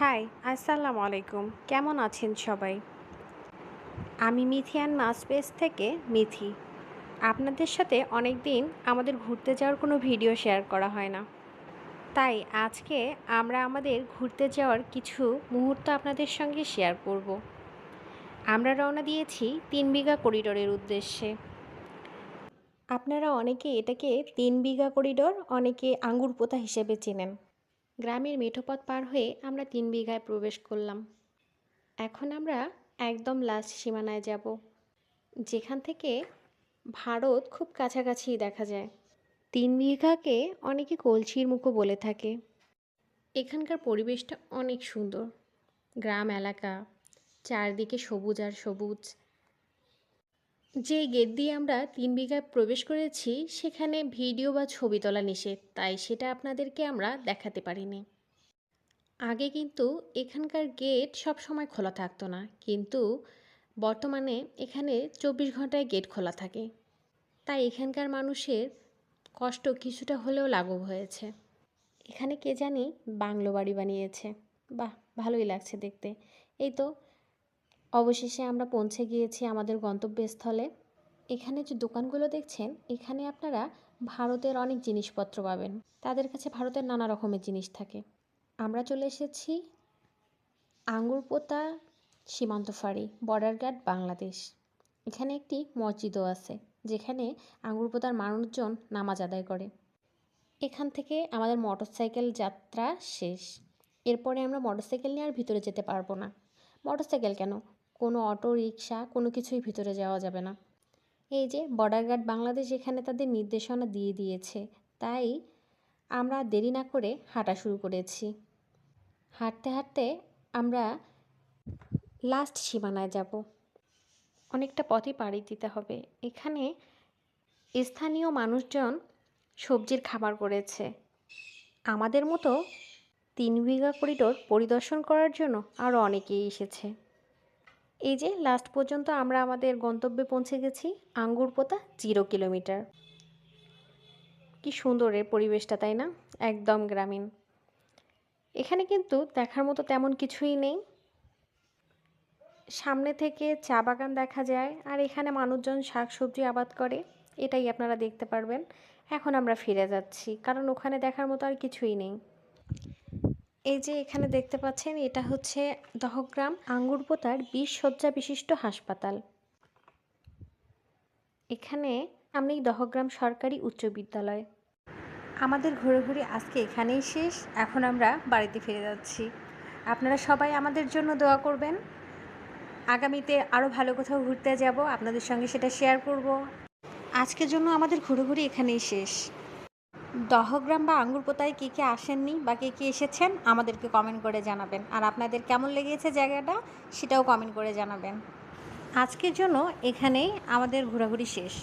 High, আসসালামু আলাইকুম। কেমন আছেন সবাই? আমি মিথিয়ান পেজ থেকে মিথি। আপনাদের সাথে অনেক দিন আমাদের ঘুরতে যাওয়ার কোনো ভিডিও শেয়ার করা হয় না। তাই আজকে আমরা আমাদের ঘুরতে যাওয়ার কিছু মুহূর্ত আপনাদের সঙ্গে শেয়ার করব। আমরা রওনা দিয়েছি তিন বিঘা করিডোরের উদ্দেশ্যে। আপনারা অনেকে এটাকে তিন বিঘা করিডোর, অনেকে আঙ্গুর পোতা হিসেবে চেনেন। গ্রামের মেঠোপথ পার হয়ে আমরা তিন বিঘায় প্রবেশ করলাম। এখন আমরা একদম লাস্ট সীমানায় যাব, যেখান থেকে ভারত খুব কাছাকাছি দেখা যায়। তিন বিঘাকে অনেকে কলসির মুখো বলে থাকে। এখানকার পরিবেশটা অনেক সুন্দর। গ্রাম এলাকা, চারদিকে সবুজ আর সবুজ। যে গেট দিয়ে আমরা তিন বিঘায় প্রবেশ করেছি, সেখানে ভিডিও বা ছবি তোলা নিষেধ, তাই সেটা আপনাদেরকে আমরা দেখাতে পারিনি। আগে কিন্তু এখানকার গেট সব সময় খোলা থাকতো না, কিন্তু বর্তমানে এখানে চব্বিশ ঘন্টায় গেট খোলা থাকে। তাই এখানকার মানুষের কষ্ট কিছুটা হলেও লাঘব হয়েছে। এখানে কে জানি বাংলো বাড়ি বানিয়েছে। বাহ, ভালোই লাগছে দেখতে। এই তো অবশেষে আমরা পৌঁছে গিয়েছি আমাদের গন্তব্যস্থলে। এখানে যে দোকানগুলো দেখছেন, এখানে আপনারা ভারতের অনেক জিনিসপত্র পাবেন। তাদের কাছে ভারতের নানা রকমের জিনিস থাকে। আমরা চলে এসেছি আঙ্গুরপোতা সীমান্ত ফাঁড়ি বর্ডার গার্ড বাংলাদেশ। এখানে একটি মসজিদও আছে, যেখানে আঙ্গুরপোতার মানুষজন নামাজ আদায় করে। এখান থেকে আমাদের মোটরসাইকেল যাত্রা শেষ। এরপরে আমরা মোটরসাইকেল নিয়ে আর ভিতরে যেতে পারব না। মোটরসাইকেল কেন? কোনো অটো রিক্সা কোনো কিছুই ভিতরে যাওয়া যাবে না। এই যে বর্ডার গার্ড বাংলাদেশ এখানে তাদের নির্দেশনা দিয়ে দিয়েছে, তাই আমরা দেরি না করে হাঁটা শুরু করেছি। হাঁটতে হাঁটতে আমরা লাস্ট সীমানায় যাব। অনেকটা পথই পাড়ি দিতে হবে। এখানে স্থানীয় মানুষজন সবজির খাবার করেছে। আমাদের মতো তিন বিঘা করিডোর পরিদর্শন করার জন্য আরও অনেকেই এসেছে। এই যে লাস্ট পর্যন্ত আমরা আমাদের গন্তব্যে পৌঁছে গেছি আঙ্গুরপোতা জিরো কিলোমিটার কি সুন্দর এর পরিবেশটা, তাই না? একদম গ্রামীণ। এখানে কিন্তু দেখার মতো তেমন কিছুই নেই। সামনে থেকে চা বাগান দেখা যায়, আর এখানে মানুষজন শাক সবজি আবাদ করে, এটাই আপনারা দেখতে পারবেন। এখন আমরা ফিরে যাচ্ছি, কারণ ওখানে দেখার মতো আর কিছুই নেই। এই যে এখানে দেখতে পাচ্ছেন, এটা হচ্ছে দহগ্রাম আঙ্গুরপোতার বিশ শয্যা বিশিষ্ট হাসপাতাল। এখানে আমি দহগ্রাম সরকারি উচ্চ বিদ্যালয়। আমাদের ঘুরে ঘুরে আজকে এখানেই শেষ। এখন আমরা বাড়িতে ফিরে যাচ্ছি। আপনারা সবাই আমাদের জন্য দোয়া করবেন। আগামীতে আরও ভালো কোথাও ঘুরতে যাব। আপনাদের সঙ্গে সেটা শেয়ার করব। আজকের জন্য আমাদের ঘুরে এখানেই শেষ। দহগ্রাম বা আঙ্গুরপোতায় কে কে আসেননি বা কে কে এসেছেন আমাদেরকে কমেন্ট করে জানাবেন। আর আপনাদের কেমন লেগেছে জায়গাটা সেটাও কমেন্ট করে জানাবেন। আজকের জন্য এখানেই আমাদের ঘোরাঘুরি শেষ।